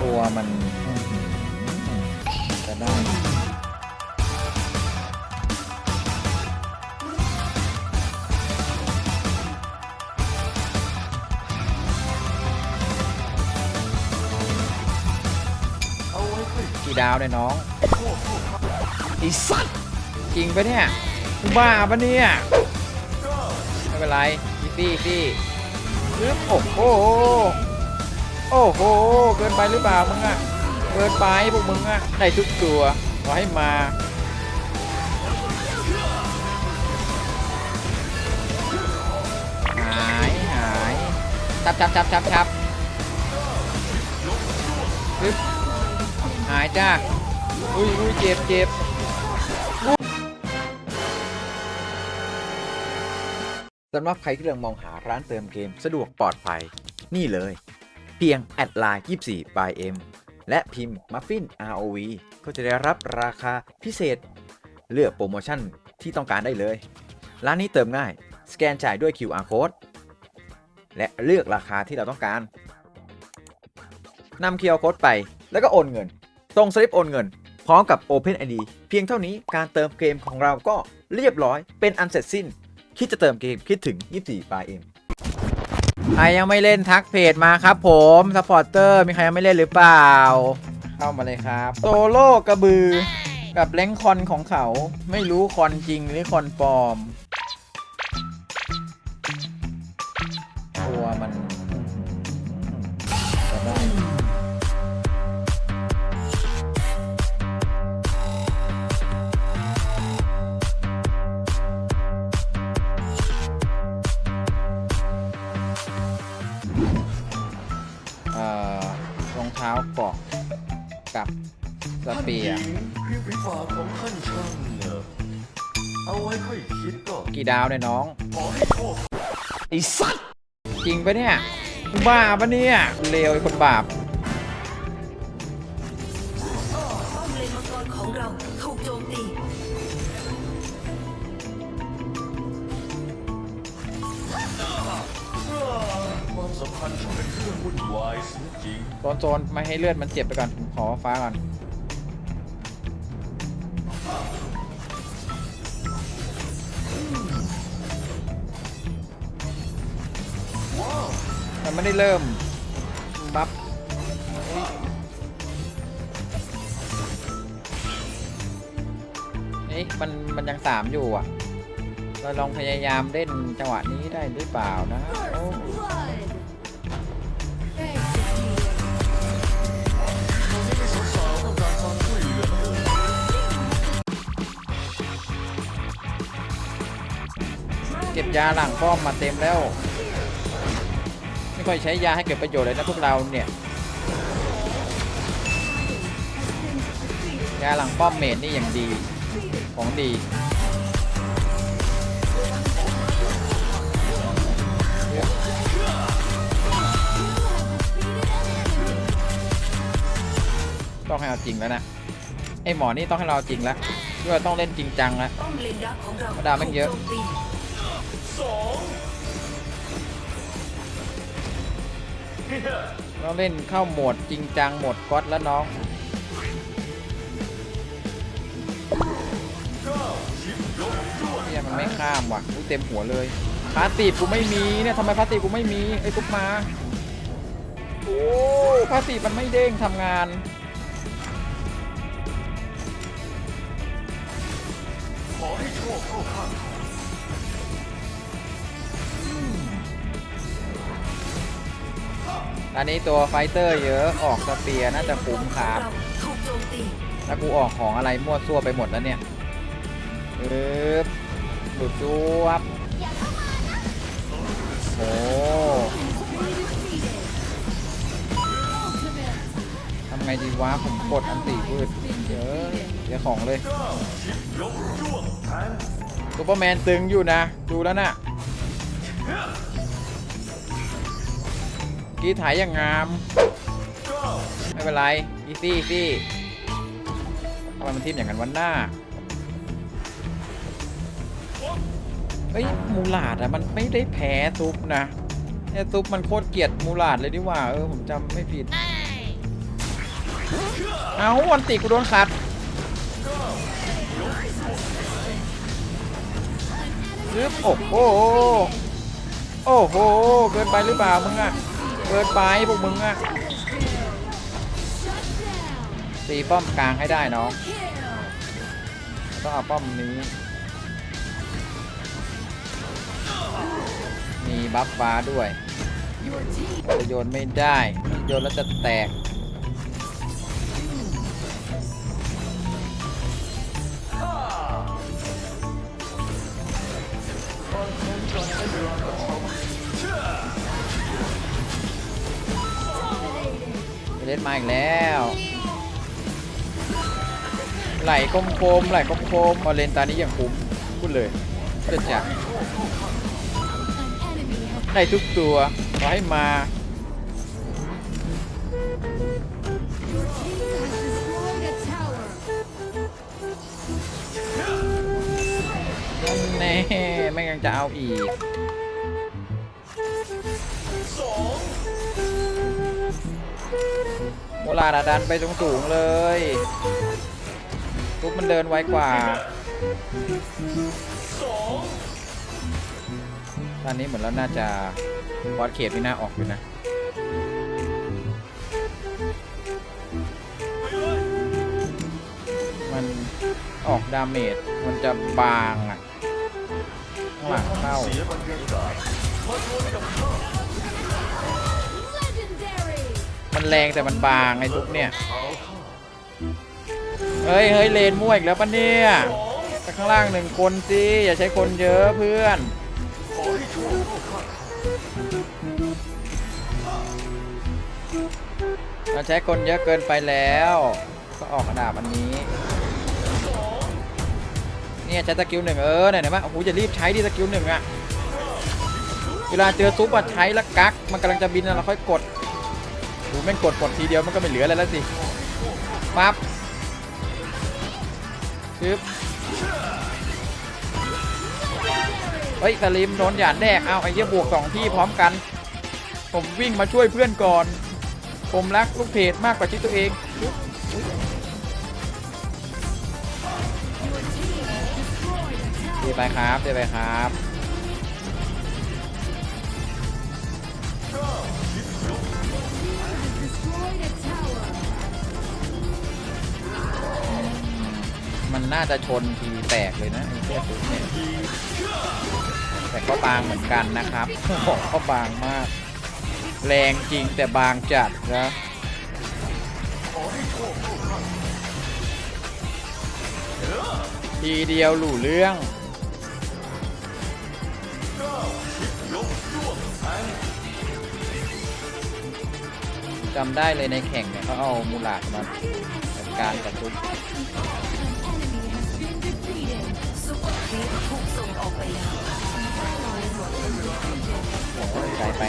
ตัวมันจะได้กี่ดาวเนี่ยน้องไอีสัตว์จริงปะเนี่ยบ้าปะเนี่ย ไม่เป็นไรอีซี่ซี่ปึ๊บโอ้โห โอ้โห เกินไปหรือเปล่ามึงอะเกินไปพวกมึงอะได้ทุกตัวขอให้มาหายหายชับชับชับชับชับปึ๊บหายจ้าอุ้ยอุ้ยเจ็บเจ็บสำหรับใครที่กำลังมองหาร้านเติมเกมสะดวกปลอดภัย นี่เลย เพียงแอดไลน์24 by M และพิมพ์มัฟฟิน ROV ก็จะได้รับราคาพิเศษ เลือกโปรโมชั่นที่ต้องการได้เลย ร้านนี้เติมง่าย สแกนจ่ายด้วย QR code และเลือกราคาที่เราต้องการนำ QR code ไปแล้วก็โอนเงิน ตรงสลิปโอนเงิน พร้อมกับ Open ID เพียงเท่านี้การเติมเกมของเราก็เรียบร้อยเป็นอันเสร็จสิ้น คิดจะเติมเกมคิดถึง 24 by M ใครยังไม่เล่นทักเพจมาครับผมสปอร์เตอร์มีใครยังไม่เล่นหรือเปล่า เข้ามาเลยครับโซโล่กระบือ กับแรงคอนของเขา ไม่รู้คอนจริงหรือคอนปลอม ของท่านช่างเนอเอาไว้ค่อยคิดก็กี่ดาวเนี่ยน้อง ขอให้โชคไอ้สัตว์จริงปะเนี่ยมึงบ้าปะเนี่ยเลวไอ้คนบาป ป้อมเลนมังกรของเราถูกโจมตี ความสัมพันธ์ช่างเป็นเรื่องวุ่นวายเสียจริง โซนโซนไม่ให้เลือดมันเจ็บไปก่อนผมขอฟ้าก่อน มันไม่ได้เริ่มบัฟเอ๊ะมันมันยังสามอยู่อะ เราลองพยายามเล่นจังหวะนี้ได้หรือเปล่านะโอ้สาวๆต้องการความช่วยเก็บยาหลังป้อมมาเต็มแล้ว ค่อยใช้ยาให้เกิดประโยชน์เลยนะพวกเราเนี่ยยาหลังป้อมเมดนี่อย่างดีของดีต้องให้เอาจริงแล้วนะไอหมอนี่ต้องให้เราเอาจริงแล้วด้วยต้องเล่นจริงจังแล้วป้อมเลนดักของเราธรรมดาแม่งเยอะ เราเล่นเข้าโหมดจริงจังโหมดก๊อตแล้วน้อง เนี่ยมันไม่ข้ามว่ะกูเต็มหัวเลยพาสตีฟกูไม่มีเนี่ยทำไมพาสตีฟกูไม่มีไอ้ตุ๊กมาโอ้พาสตีฟมันไม่เด้งทำงานขอให้โชคเข้าข้าง อันนี้ตัวไฟเตอร์เยอะออกสเปียร์น่าจะคุ้มครับถ้ากูออกของอะไรมั่วซั่วไปหมดแล้วเนี่ยเอ๊บดูดจวบโอ้ทำไงดีวะผมกดอันตีพืชเยอะเสียของเลยซูเปอร์แมนตึงอยู่นะ ดูแล้วนะ กีถ่ายอย่างงาม ไม่เป็นไร อีซี่อีซี่ทำไมมันทิมอย่างนั้นวันหน้า เฮ้ย มูลาดอะมันไม่ได้แพ้ซุปนะเนี่ยซุปมันโคตรเกลียดมูลาดเลยดีว่า เออ ผมจำไม่ผิด เอาวันติกูโดนขัดซึบโอ้โหโอ้โห เกินไปหรือเปล่ามึงอะ เกินไปพวกมึงอะตีป้อมกลางให้ได้น้องต้องเอาป้อมนี้ มีบัฟฟ้าด้วยจะโยนไม่ได้โยนแล้วจะแตก เล่นมาอีกแล้ว ไหลคมคมไหลคมคมๆพอเลนตานี้อย่างคุ้มพูดเลยเด็ดจัดได้ทุกตัวขอให้มาแน่ไม่งั้นจะเอาอีก โมลาดดันไปสูงสูงๆเลยทุกมันเดินไวกว่าตอนนี้เหมือนเราน่าจะบอสเขตไม่น่าออกอยู่นะมันออกดาเมจมันจะบางอะหลังเข้า มันแรงแต่มันบางไอ้ทุกเนี่ยเฮ้ยเฮ้ยเลนมั่วอีกแล้วปะเนี่ยแต่ข้างล่างหนึ่งคนสิอย่าใช้คนเยอะเพื่อนเราใช้คนเยอะเกินไปแล้ว ก็ออกกระดาบอันนี้เนี่ยใช้สกิลหนึ่งเออไหนไหนวะโอ้โหจะรีบใช้ดิสกิลหนึ่งอะเวลาเจอซุปอะใช้แล้วกักมันกำลังจะบินเราค่อยกด ดูแม่งกดกดทีเดียวมันก็ไม่เหลืออะไรแล้วสิปั๊บชึบเฮ้ยสลิมโดนหยาดแดกเอาไอ้เหี้ยบวกสองที่พร้อมกัน ผมวิ่งมาช่วยเพื่อนก่อน ผมรักลูกเพจมากกว่าชีวิตตัวเองดีไปครับเดี๋ยวไปครับ มันน่าจะชนทีแตกเลยนะไอ้เจ้ตัวเนี่ยแต่ก็บางเหมือนกันนะครับบอกก็บางมาก แรงจริงแต่บางจัดนะทีเดียวหลู่เรื่องจำได้เลยในแข่งเนี่ยเขาเอามูลาดมาจัดการกับทุก ไปแล้วไกลไป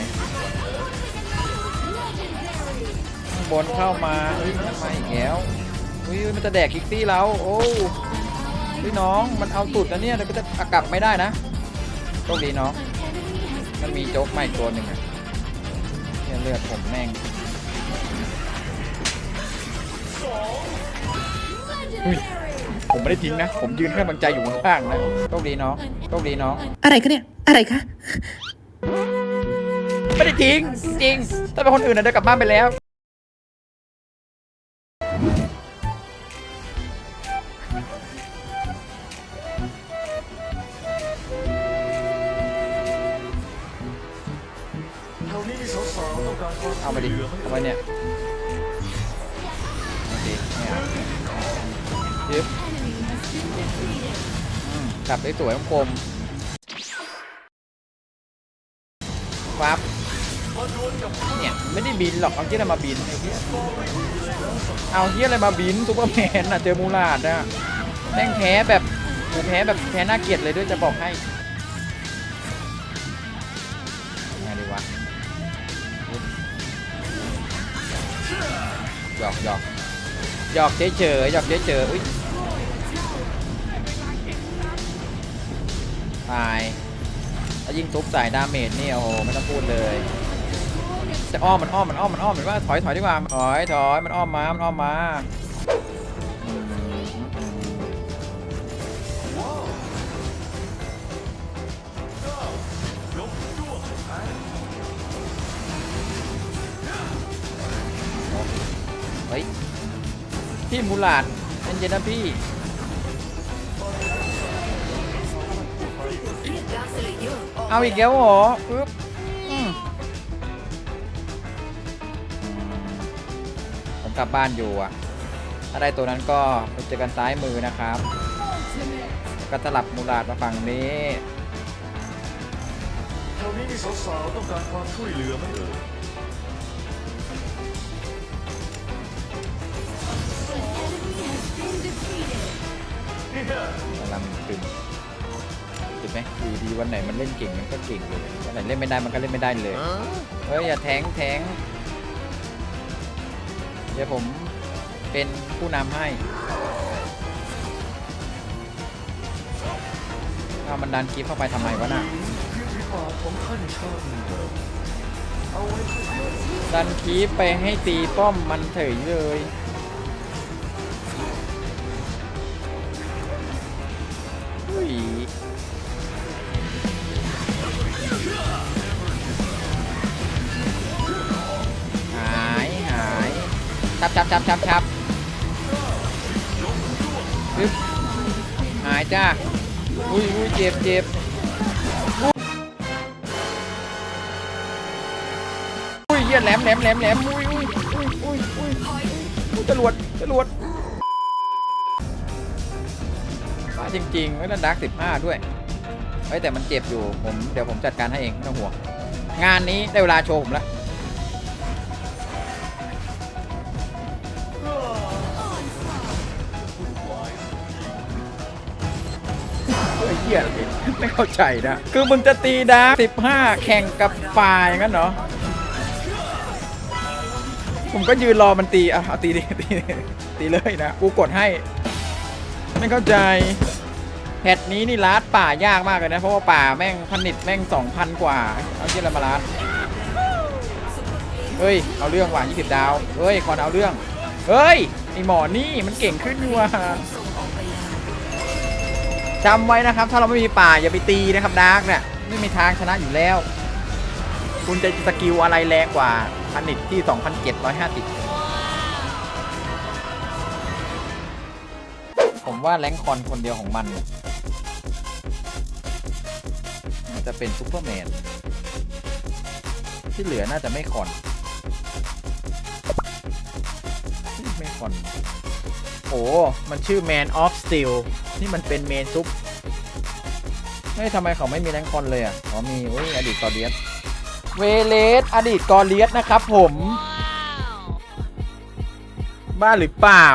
ข้างบนเข้ามาเฮ้ยมันมาอีกแล้วอุ้ยมันจะแดกคิกซี่เราโอ้พี่น้องมันเอาตุดนะเนี่ยเดี๋ยวก็จะกลับไม่ได้นะโชคดีน้องมันมีโจ๊กใหม่ตัวหนึ่งอะเนี่ยเลือดผมแม่งอุ้ย ผมไม่ได้ทิ้งนะ ผมยืนให้กำลังใจอยู่ข้างๆนะโชคดีน้องโชคดีน้อง อะไรคะเนี่ย อะไรคะ ไม่ได้ทิ้งจริงถ้าเป็นคนอื่นน่ะเดินกลับบ้านไปแล้ว แถวนี้มีสาวๆต้องการความเอาไปดิช่วยหลืเอาไปเนี่ยโอเคเนี่ยยึบ อืมกลับได้สวยคมปั๊บมาดวลกับข้าเนี่ยไม่ได้บินหรอกเอาเฮียอะไรมาบิน เอาเฮียอะไรมาบินซูเปอร์แมนน่ะเจอมูลาดนะแม่งแพ้แบบกูแพ้แบบแพ้น่าเกลียดเลยด้วยจะบอกให้ไงดีวะหยอกหยอกหยอกเฉยเฉยหยอกเฉยเฉยอุ้ย ตายถ้ายิงทุบสายดาเมจนี่โอ้โหไม่ต้องพูดเลยจะอ้อมมันอ้อมมันอ้อมมันอ้อมเห็นว่าถอยถอยดีกว่าถอยถอยมันอ้อมมามันอ้อมมาไอ้เฮ้ยพี่มูลาดเย็นๆนะพี่ เลเยอร์ออกเอาอีกแล้วเหรอปึ๊บอืมผมกลับบ้านอยู่อะถ้าได้ตัวนั้นก็ไปเจอกันซ้ายมือนะครับ ก็สลับมูลาดมาฝั่งนี้แถวนี้มีสาวๆต้องการความช่วยเหลือไหมเอ่ยเนี่ยกำลังตึง เห็นไหมอยู่ดีวันไหนมันเล่นเก่งมันก็เก่งเลยวันไหนเล่นไม่ได้มันก็เล่นไม่ได้เลยเฮ้ยอย่าแทงแทงเดี๋ยวผมเป็นผู้นำให้เอามันดันคลิปเข้าไปทำไมวะน่ะคือฝีปากของท่านช่างเอ่อเอาไว้ให้เยอะดันคลิปไปให้ตีป้อมมันเฉยเลยอุ้ย ชับชับชับชับชับหายจ้า อุ้ยอุ้ยเจ็บเจ็บอุ้ยเหี้ยแหลมแหลมแหลมแหลมอุ้ยอุ้ยอุ้ยอุ้ยอุ้ยอุ้ยจรวดจรวดมาจริงๆไม่ต้องดักสิบห้าด้วยเฮ้ยแต่มันเจ็บอยู่ผมเดี๋ยวผมจัดการให้เองไม่ต้องห่วงงานนี้ได้เวลาโชว์ผมแล้ว หี้ยไม่เข้าใจนะ คือมึงจะตีดาร์ก15 แข่งกับป่าอย่างนั้นเหรอ ผมก็ยืนรอมันตีอะเอาตีดิตีดิตีเลยนะ กูกดให้ ไม่เข้าใจแพทนี้นี่ลัดป่ายากมากเลยนะ เพราะว่าป่าแม่งผลิตแม่ง2,000กว่า เอาเยี่ยอะไรมาลัดเฮ้ย เอาเรื่องว่ะ20 ดาว เฮ้ยคอนเอาเรื่อง เฮ้ย ไอหมอนี่มันเก่งขึ้นอยู่ว่ะ จำไว้นะครับ ถ้าเราไม่มีป่าอย่าไปตีนะครับดาร์กเนี่ยไม่มีทางชนะอยู่แล้ว คุณจะสกิลอะไรแรงกว่าพันิตที่ 2,750 ผมว่าแรงคอนคนเดียวของมันเนี่ยน่าจะเป็นซูเปอร์แมนที่เหลือน่าจะไม่คอนไม่คอนโอ้มันชื่อ Man of Steel นี่มันเป็นเมนซุปเฮ้ยทำไมเขาไม่มีแรงคอนเลยอะอ๋อมีอุ้ยอดีตกอเลียสเวเลสอดีตกอเลียสนะครับผม บ้าหรือเปล่า